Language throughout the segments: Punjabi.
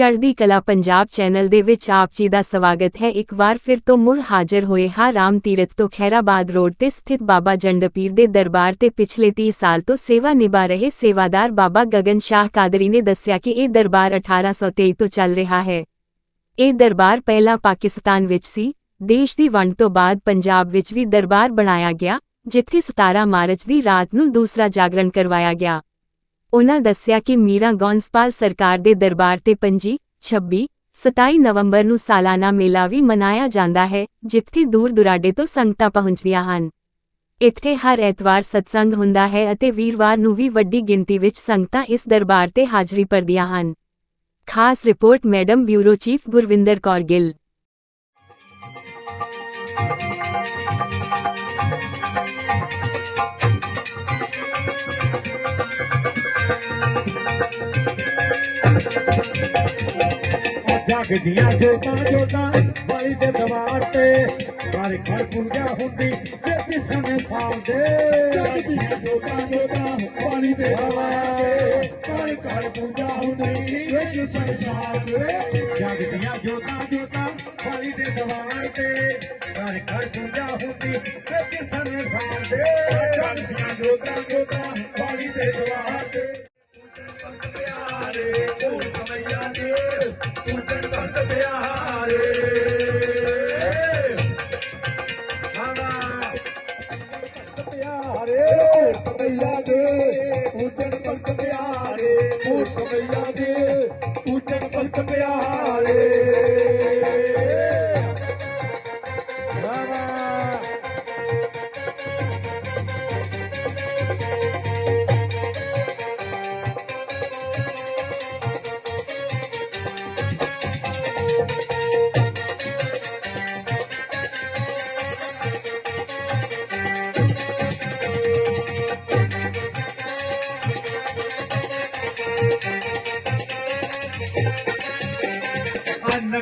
ਚੜ੍ਹਦੀ ਕਲਾ ਪੰਜਾਬ ਚੈਨਲ ਦੇ ਵਿੱਚ ਆਪ ਜੀ ਦਾ ਸਵਾਗਤ ਹੈ। ਇੱਕ ਵਾਰ ਫਿਰ ਤੋਂ ਮੁੜ ਹਾਜ਼ਰ ਹੋਏ ਹਾਂ ਰਾਮ ਤੀਰਥ ਤੋਂ ਖੈਰਾਬਾਦ ਰੋਡ ਤੇ ਸਥਿਤ ਬਾਬਾ ਜੰਡਪੀਰ ਦੇ ਦਰਬਾਰ ਤੇ। ਪਿਛਲੇ 30 ਸਾਲ ਤੋਂ ਸੇਵਾ ਨਿਭਾ ਰਹੇ ਸੇਵਾਦਾਰ ਬਾਬਾ ਗਗਨ ਸ਼ਾਹ ਕਾਦਰੀ ਨੇ ਦੱਸਿਆ ਕਿ ਇਹ ਦਰਬਾਰ 1823 ਤੋਂ ਚੱਲ ਰਿਹਾ ਹੈ। ਇਹ ਦਰਬਾਰ ਪਹਿਲਾਂ ਪਾਕਿਸਤਾਨ ਵਿੱਚ ਸੀ। ਦੇਸ਼ ਦੀ ਵੰਡ ਤੋਂ ਬਾਅਦ ਪੰਜਾਬ ਵਿੱਚ ਵੀ ਦਰਬਾਰ ਬਣਾਇਆ ਗਿਆ, ਜਿੱਥੇ 17 ਮਾਰਚ ਦੀ ਰਾਤ ਨੂੰ ਦੂਸਰਾ ਜਾਗਰਣ ਕਰਵਾਇਆ ਗਿਆ। ਉਨ੍ਹਾਂ ਦੱਸਿਆ ਕਿ ਮੀਰਾ ਗੌਂਸਪਾਲ ਸਰਕਾਰ ਦੇ ਦਰਬਾਰ ਤੇ 25, 26, 27 ਨਵੰਬਰ ਨੂੰ ਸਾਲਾਨਾ ਮੇਲਾ ਵੀ ਮਨਾਇਆ ਜਾਂਦਾ ਹੈ ਜਿੱਥੇ ਦੂਰ ਦੁਰਾਡੇ ਤੋਂ ਸੰਗਤਾਂ ਪਹੁੰਚਦੀਆਂ ਹਨ। ਇੱਥੇ ਹਰ ਐਤਵਾਰ ਸਤਸੰਗ ਹੁੰਦਾ ਹੈ ਅਤੇ ਵੀਰਵਾਰ ਨੂੰ ਵੀ ਵੱਡੀ ਗਿਣਤੀ ਵਿੱਚ ਸੰਗਤਾਂ ਇਸ ਦਰਬਾਰ ਤੇ ਹਾਜ਼ਰੀ ਭਰਦੀਆਂ ਹਨ। ਖਾਸ report madam bureau chief Gurvinder Kaur Gill. ਜਗ ਦੀਆਂ ਜੋਤਾਂ ਜੋਤਾਂ ਵਾਲੀ ਦੇ ਦਵਾਰ ਤੇ। ਘਰ ਘਰ ਪੂਜਾ ਹੁੰਦੀ ਤੇ ਕਿਸਨ ਸਾਹਮਣੇ ਜਗ ਦੀਆਂ ਜੋਤਾਂ ਜੋਤਾਂ ਵਾਲੀ ਦੇ ਦਵਾਰ ਤੇ। ਘਰ ਘਰ ਪੂਜਾ ਹੁੰਦੀ ਤੇ ਕਿਸਨ ਸਾਹਮਣੇ ਜਗ ਦੀਆਂ ਜੋਤਾਂ ਜੋਤਾਂ ਵਾਲੀ ਦੇ ਦਵਾਰ ਤੇ। ਘਰ ਘਰ ਪੂਜਾ ਹੁੰਦੀ ਤੇ ਕਿਸਨ ਸਾਹਮਣੇ ਜਗ ਦੀਆਂ ਜੋਤਾਂ ਜੋਤਾਂ ਵਾਲੀ ਦੇ ਦਵਾਰ ਤੇ। ਪਿਆਰੇ பெண்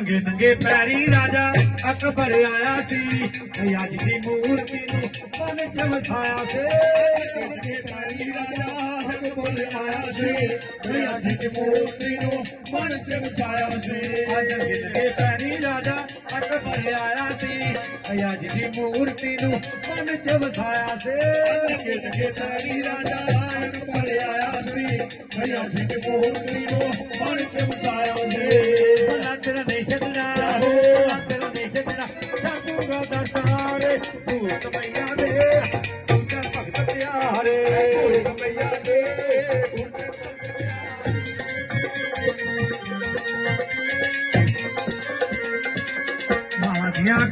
ਨੰਗੇ ਨੰਗੇ ਪੈਰੀ ਰਾਜਾ ਅਕਬਰ ਆਇਆ ਸੀ। ਤੇ ਅੱਜ ਦੀ ਮੂਰਤੀ ਨੂੰ ਮਨ ਚ ਵਸਾਇਆ ਸੀ। ਨੰਗੇ ਪੈਰੀ ਰਾਜਾ ਅਕਬਰ ਆਇਆ ਸੀ। ਤੇ ਅੱਜ ਦੀ ਮੂਰਤੀ ਨੂੰ ਮਨ ਚ ਵਸਾਇਆ ਸੀ। ਨੰਗੇ ਨੰਗੇ ਪੈਰੀ ਰਾਜਾ ਅਕਬਰ ਆਇਆ ਸੀ। ਤੇ ਅੱਜ ਦੀ ਮੂਰਤੀ ਨੂੰ ਮਨ ਚ ਵਸਾਇਆ ਸੀ। ਨੰਗੇ ਨੰਗੇ ਪੈਰੀ ਰਾਜਾ ਅਕਬਰ ਆਇਆ ਸੀ। ਤੇ ਅੱਜ ਦੀ ਮੂਰਤੀ ਨੂੰ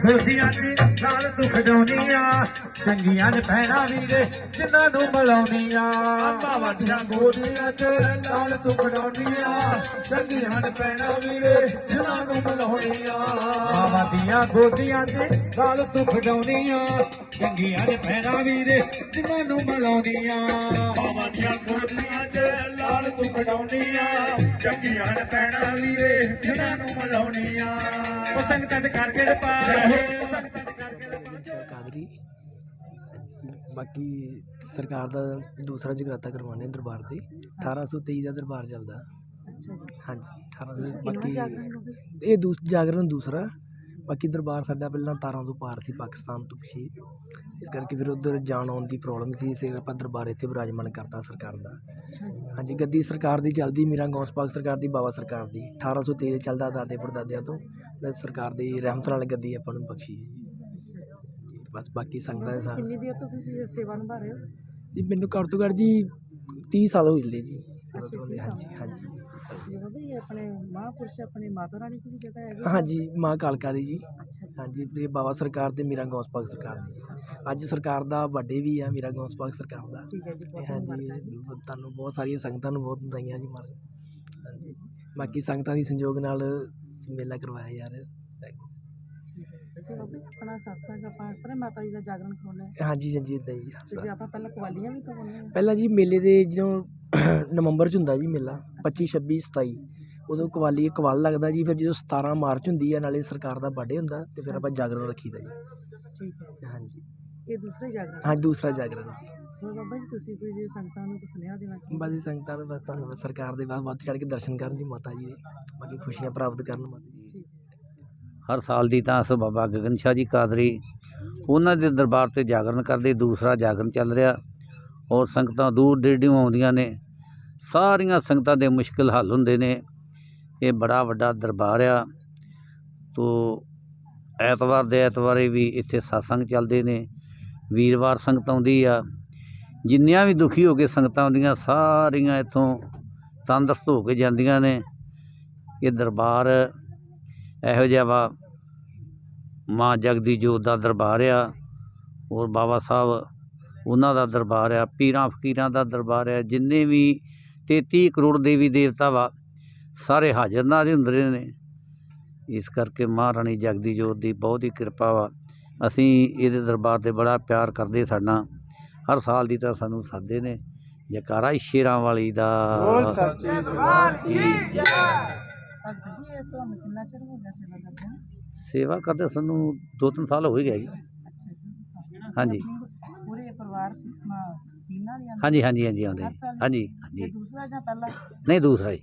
ઘોડિયા ਦੇ ਨਾਲ ਦੁੱਖ ਡਾਉਣੀਆਂ ਚੰਗੀਆਂ ਨੇ ਪਹਿਣਾ ਵੀਰੇ ਜਿਨ੍ਹਾਂ ਨੂੰ ਮਲਾਉਣੀਆਂ। ਮਾਵਾਂ ਦੀਆਂ ਗੋਦੀਆਂ ਤੇ ਨਾਲ ਦੁੱਖ ਡਾਉਣੀਆਂ ਚੰਗੀਆਂ ਨੇ ਪਹਿਣਾ ਵੀਰੇ ਜਿਨ੍ਹਾਂ ਨੂੰ ਮਲਾਉਣੀਆਂ। ਮਾਵਾਂ ਦੀਆਂ ਗੋਦੀਆਂ ਤੇ ਨਾਲ ਦੁੱਖ ਡਾਉਣੀਆਂ ਚੰਗੀਆਂ ਨੇ ਪਹਿਣਾ ਵੀਰੇ ਜਿਨ੍ਹਾਂ ਨੂੰ ਮਲਾਉਣੀਆਂ। ਮਾਵਾਂ ਦੀਆਂ ਗੋਦੀਆਂ ਤੇ ਨਾਲ ਦੁੱਖ ਡਾਉਣੀਆਂ ਚੰਗੀਆਂ ਨੇ ਪਹਿਣਾ ਵੀਰੇ ਜਿਨ੍ਹਾਂ ਨੂੰ ਮਲਾਉਣੀਆਂ। ਉਹ ਸੰਗਤਾਂ ਦੇ ਘਰ ਬਾਕੀ ਸਰਕਾਰ ਦਾ ਦੂਸਰਾ ਜਗਰਾਤਾ ਕਰਵਾਉਂਦੇ ਆ ਦਰਬਾਰ ਤੇ। 1823 ਦਾ ਦਰਬਾਰ ਚੱਲਦਾ। ਹਾਂਜੀ 1800 ਬਾਕੀ ਇਹ ਦੂਸ ਜਾਗਰਣ ਦੂਸਰਾ। ਬਾਕੀ ਦਰਬਾਰ ਸਾਡਾ ਪਹਿਲਾਂ ਤਾਰਾਂ ਤੋਂ ਪਾਰ ਸੀ ਪਾਕਿਸਤਾਨ ਤੋਂ ਪਿੱਛੇ। ਇਸ ਕਰਕੇ ਫਿਰ ਉਧਰ ਜਾਣ ਆਉਣ ਦੀ ਪ੍ਰੋਬਲਮ ਸੀ ਇਸੇ ਕਰਕੇ ਆਪਾਂ ਦਰਬਾਰ ਇੱਥੇ ਵਿਰਾਜਮਾਨ ਕਰਤਾ ਸਰਕਾਰ ਦਾ। ਹਾਂਜੀ ਗੱਦੀ ਸਰਕਾਰ ਦੀ ਚੱਲਦੀ ਮੀਰਾ ਗੌਸ ਪਾਕ ਸਰਕਾਰ ਦੀ ਬਾਬਾ ਸਰਕਾਰ ਦੀ। 1823 ਦੇ ਚੱਲਦਾ ਦਾਦੇ ਪੜਦਾਦਿਆਂ ਤੋਂ ਸਰਕਾਰ ਦੀ ਰਹਿਮਤ ਨਾਲ ਗੱਦੀ ਆਪਾਂ ਨੂੰ ਬਖਸ਼ੀ। ਹੈ। ਬਸ ਬਾਕੀ ਸੰਗਤਾਂ ਦੇ ਸਾਥ। ਕਿੰਨੀ ਦੇਰ ਤੋਂ ਤੁਸੀਂ ਸੇਵਾ ਨਿਭਾ ਰਹੇ ਹੋ? ਜੀ ਮੈਨੂੰ ਘੱਟ ਤੋਂ ਘੱਟ ਜੀ 30 ਸਾਲ ਹੋ ਗਏ ਜੀ। ਹਾਂਜੀ ਹਾਂਜੀ। ਇਹ ਆਪਣੇ ਮਹਾਂਪੁਰਸ਼ ਆਪਣੇ ਮਾਤਾ ਰਾਣੀ ਦੀ ਜਗ੍ਹਾ ਹੈਗੀ? ਹਾਂਜੀ ਮਾਂ ਕਾਲਕਾ ਦੀ ਜੀ। ਹਾਂਜੀ ਇਹ ਬਾਬਾ ਸਰਕਾਰ ਤੇ ਮੀਰਾ ਗੌਸ ਪਾਕ ਸਰਕਾਰ ਦੀ। ਅੱਜ ਸਰਕਾਰ ਦਾ ਵੱਡੇ ਵੀ ਆ ਮੀਰਾ ਗੌਸ ਪਾਕ ਸਰਕਾਰ ਦਾ। ਹੈ ਹਾਂਜੀ ਤੁਹਾਨੂੰ ਬਹੁਤ ਸਾਰੀਆਂ ਸੰਗਤਾਂ ਨੂੰ ਬਹੁਤ ਵਧਾਈਆਂ ਜੀ ਮਾਰ ਹਾਂਜੀ। ਬਾਕੀ ਸੰਗਤਾਂ ਦੀ ਸੰਯੋਗ ਨਾਲ ਮੇਲਾ ਕਰਵਾਇਆ ਜਾ ਰਿਹਾ। ਤੇ ਬਾਬਾ ਜੀ, ਆਪਣਾ ਸਤਸੰਗ ਆਪਾਂ ਇਸ ਤਰ੍ਹਾਂ ਮਾਤਾ ਜੀ ਦਾ ਜਾਗਰਣ ਕਰਾਉਂਦੇ ਹਾਂ। ਹਾਂਜੀ ਹਾਂਜੀ ਇਦਾਂ ਹੀ ਤੇ ਜੇ ਆਪਾਂ ਪਹਿਲਾਂ ਕਵਾਲੀਆਂ ਵੀ ਕਰਾਉਂਦੇ ਹਾਂ। ਪਹਿਲਾਂ ਜੀ ਮੇਲੇ ਦੇ ਜਦੋਂ ਨਵੰਬਰ 'ਚ ਹੁੰਦਾ ਜੀ ਮੇਲਾ 25 26 27 ਉਦੋਂ ਕਵਾਲੀ ਕਵਾਲ ਲੱਗਦਾ ਜੀ ਫਿਰ ਜਦੋਂ 17 ਮਾਰਚ ਹੁੰਦੀ ਹੈ ਨਾਲੇ ਸਰਕਾਰ ਦਾ ਬਰਥਡੇ ਹੁੰਦਾ ਤੇ ਫਿਰ ਆਪਾਂ ਜਾਗਰਣ ਰੱਖੀਦਾ ਜੀ। ਠੀਕ ਹੈ। ਹਾਂਜੀ। ਇਹ ਦੂਸਰਾ ਜਾਗਰਣ? ਹਾਂ ਦੂਸਰਾ ਜਾਗਰਣ। ਹੋਰ ਬਾਬਾ ਜੀ ਤੁਸੀਂ ਕੋਈ ਜੇ ਸੰਗਤਾਂ ਨੂੰ ਕੋਈ ਸੁਨੇਹਾ ਦੇਣਾ ਕੀ ਬਾਜੀ ਸੰਗਤਾਂ ਨੂੰ ਬਸ ਧੰਨਵਾਦ ਸਰਕਾਰ ਦੇ ਬਾਅਦ ਵੱਧ ਚੜ੍ਹ ਕੇ ਦਰਸ਼ਨ ਕਰਨ ਜੀ ਮਾਤਾ ਜੀ ਦੇ। ਬਾਕੀ ਖੁਸ਼ੀਆਂ ਪ੍ਰਾਪਤ ਕਰਨ ਮਾਤਾ ਜੀ। ਹਰ ਸਾਲ ਦੀ ਤਾਂ ਅਸ ਬਾਬਾ ਗਗਨ ਸ਼ਾਹ ਜੀ ਕਾਦਰੀ ਉਹਨਾਂ ਦੇ ਦਰਬਾਰ ਤੇ ਜਾਗਰਣ ਕਰਦੇ, ਦੂਸਰਾ ਜਾਗਰਣ ਚੱਲ ਰਿਹਾ। ਔਰ ਸੰਗਤਾਂ ਦੂਰ ਡੇੜਿਓਂ ਆਉਂਦੀਆਂ ਨੇ। ਸਾਰੀਆਂ ਸੰਗਤਾਂ ਦੇ ਮੁਸ਼ਕਿਲ ਹੱਲ ਹੁੰਦੇ ਨੇ। ਇਹ ਬੜਾ ਵੱਡਾ ਦਰਬਾਰ ਆ। ਤੋ ਐਤਵਾਰ ਦੇ ਐਤਵਾਰੇ ਵੀ ਇੱਥੇ satsang ਚੱਲਦੇ ਨੇ। ਵੀਰਵਾਰ ਸੰਗਤ ਆਉਂਦੀ ਆ। ਜਿੰਨੀਆਂ ਵੀ ਦੁਖੀ ਹੋ ਕੇ ਸੰਗਤਾਂ ਆਉਂਦੀਆਂ, ਸਾਰੀਆਂ ਇੱਥੋਂ ਤੰਦਰੁਸਤ ਹੋ ਕੇ ਜਾਂਦੀਆਂ ਨੇ। ਇਹ ਦਰਬਾਰ ਇਹੋ ਜਿਹਾ ਵਾ। ਮਾਂ ਜਗਦੀ ਜੋਤ ਦਾ ਦਰਬਾਰ ਆ। ਔਰ ਬਾਬਾ ਸਾਹਿਬ ਉਹਨਾਂ ਦਾ ਦਰਬਾਰ ਆ ਪੀਰਾਂ ਫਕੀਰਾਂ ਦਾ ਦਰਬਾਰ ਆ। ਜਿੰਨੇ ਵੀ 33 ਕਰੋੜ ਦੇਵੀ ਦੇਵਤਾ ਵਾ ਸਾਰੇ ਹਾਜ਼ਰ ਨਾਜ਼ਰ ਹੁੰਦੇ ਨੇ ਇਸ ਕਰਕੇ ਮਹਾਰਾਣੀ ਜਗਦੀ ਜੋਤ ਦੀ ਬਹੁਤ ਹੀ ਕਿਰਪਾ ਵਾ। ਅਸੀਂ ਇਹਦੇ ਦਰਬਾਰ ਤੇ ਬੜਾ ਪਿਆਰ ਕਰਦੇ ਸਾਡਾ। ਹਰ ਸਾਲ ਦੀ ਤਰ੍ਹਾਂ ਸਾਨੂੰ ਸਾਦੇ ਨੇ। ਜਕਾਰਾ ਸ਼ੇਰਾਂ ਵਾਲੀ ਦਾ। ਭਗਤ ਜੀ ਇਹ ਤੁਹਾਨੂੰ ਕਿੰਨਾ ਚਿਰ ਹੋ ਗਿਆ ਸੇਵਾ ਕਰਦੇ ਨੂੰ ਸੇਵਾ ਕਰਦੇ ਸਾਨੂੰ ਦੋ ਤਿੰਨ ਸਾਲ ਹੋ ਹੀ ਗਏ ਜੀ ਅੱਛਾ ਜੀ ਹਾਂਜੀ। ਆਪਣੀ ਪੂਰੇ ਪਰਿਵਾਰ ਸਿੱਖਣਾ ਟੀਮ ਨਾਲ ਹੀ ਆਉਂਦੇ? ਹਾਂਜੀ ਹਾਂਜੀ ਹਾਂਜੀ ਆਉਂਦੇ ਹਰ ਜੀ। ਸਾਲ ਹੀ? ਹਾਂਜੀ ਹਾਂਜੀ ਦੂਸਰਾ ਜਾਂ ਪਹਿਲਾ ਨਹੀਂ ਦੂਸਰਾ ਜੀ